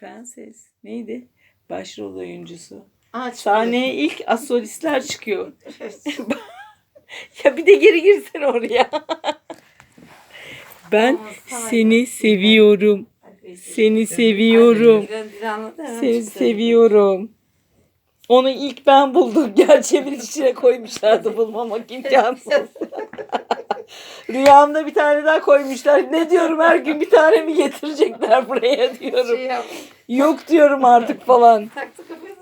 Prenses. Neydi? Başrol oyuncusu. Aa, Sahneye ilk asolistler çıkıyor. ya bir de geri girsene oraya. ben seni seviyorum. Seni seviyorum. Seni seviyorum. Onu ilk ben buldum. Gerçi bir içine koymuşlardı bulmamak imkansız. Rüyamda bir tane daha koymuşlar. Ne diyorum her gün bir tane mi getirecekler buraya diyorum. Şey yap. Yok diyorum artık falan. Taktı kafasına.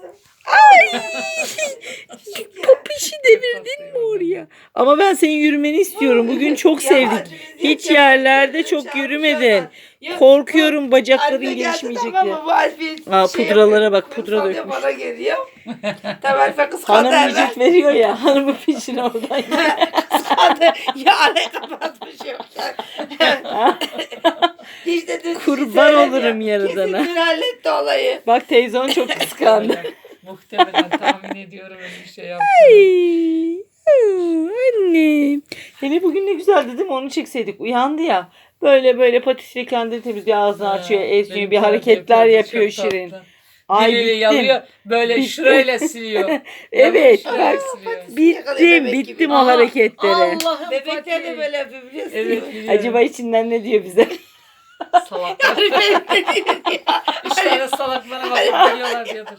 Kapışı oraya? Ama ben senin yürümeni istiyorum. Bugün çok Ya, sevdik. Hiç yerlerde çok yürümedin. Ya, Korkuyorum bacakların gelişmeyecek tamam diye. mı? Bu Alpe Aa, şey pudralara bak, pudra dökmüş. Bana geliyor. Tamam Alpe kıskandı Hanım hemen. vücut veriyor ya. Hanımın peşine oradan. Kıskandı. Ya araya kapatmış yok. Hiç de dün Kurban olurum yaradana. Kesin dün halletti olayı. Bak teyze onu çok kıskandı. Muhtemelen tahmin ediyorum öyle bir şey yaptı. Ay. Hele bugün ne güzel dedim onu çekseydik. Uyandı ya. Böyle böyle patisiyle kendini temizliyor. Ağzını açıyor, esniyor. Benim Bir hareketler yapıyor Şirin. Ay Diliyle bittim. yalıyor. Böyle Bittim. şurayla siliyor. Evet Şurayla bak. siliyor. Bittim, Bebek bittim o Aa, hareketleri. Allah'ım Bebekler de böyle yapıyor biliyorsun. Evet biliyorum. Acaba içinden ne diyor bize? Salaklar. İşte salaklara bakıp gülüyorlar diyordur.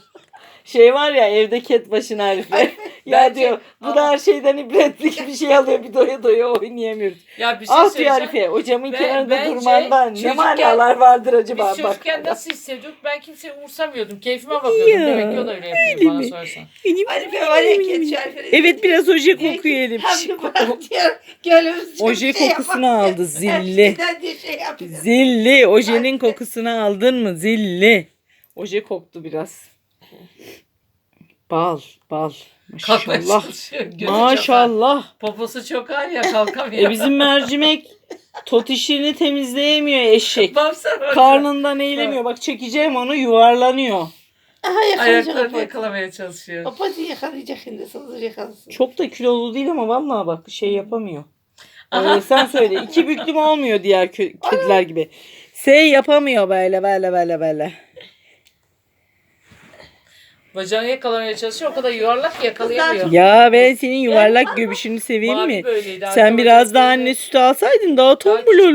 Şey var ya evde ket başına Arife. Ya Bence- diyor bu da Ama- her şeyden ibretlik bir şey alıyor bir doya doya oynayamıyoruz. Ya bir şey Ah diyor söyleyeceğim. Arife o camın Ben- kenarında bence durmandan ne çocukken- manalar vardır acaba Biz bak. çocukken nasıl hissediyorduk? Ben kimseyi umursamıyordum. Keyfime bakıyordum. Ya, Demek ki o da öyle yapıyor bana mi? sorarsan. Arife var ya kendi Arife'nin- Evet biraz oje Diyor kokuyor ki, elim. Hem de bırak diyor. Gönlümüz çok Oje şey kokusunu yapar. aldı zilli. Eskiden diye şey yapıyor. Zilli. Ojenin kokusunu aldın mı? Zilli. Oje koktu biraz. Bal, bal. Kalkmaya Maşallah. çalışıyor. Gözü. Maşallah. Poposu çok ağır ya kalkamıyor. E bizim mercimek tot işini temizleyemiyor eşek. Baksana. Karnından eğilemiyor. Bak çekeceğim onu yuvarlanıyor. Aha yakalayacak Ayaklarını o yakalamaya çalışıyor. Pati yakalayacak şimdi. Sızır yakalasın. Çok da kilolu değil ama vallahi bak şey yapamıyor. Ee, sen söyle. İki büklüm olmuyor diğer kö- kediler gibi. Şey yapamıyor böyle böyle böyle böyle. Bacağını yakalamaya çalışıyor. O kadar yuvarlak ki yakalayamıyor. Ya ben senin yuvarlak göbüşünü seveyim Mavi mi? böyleydi, Sen biraz daha böyle. anne sütü alsaydın daha tombul olur.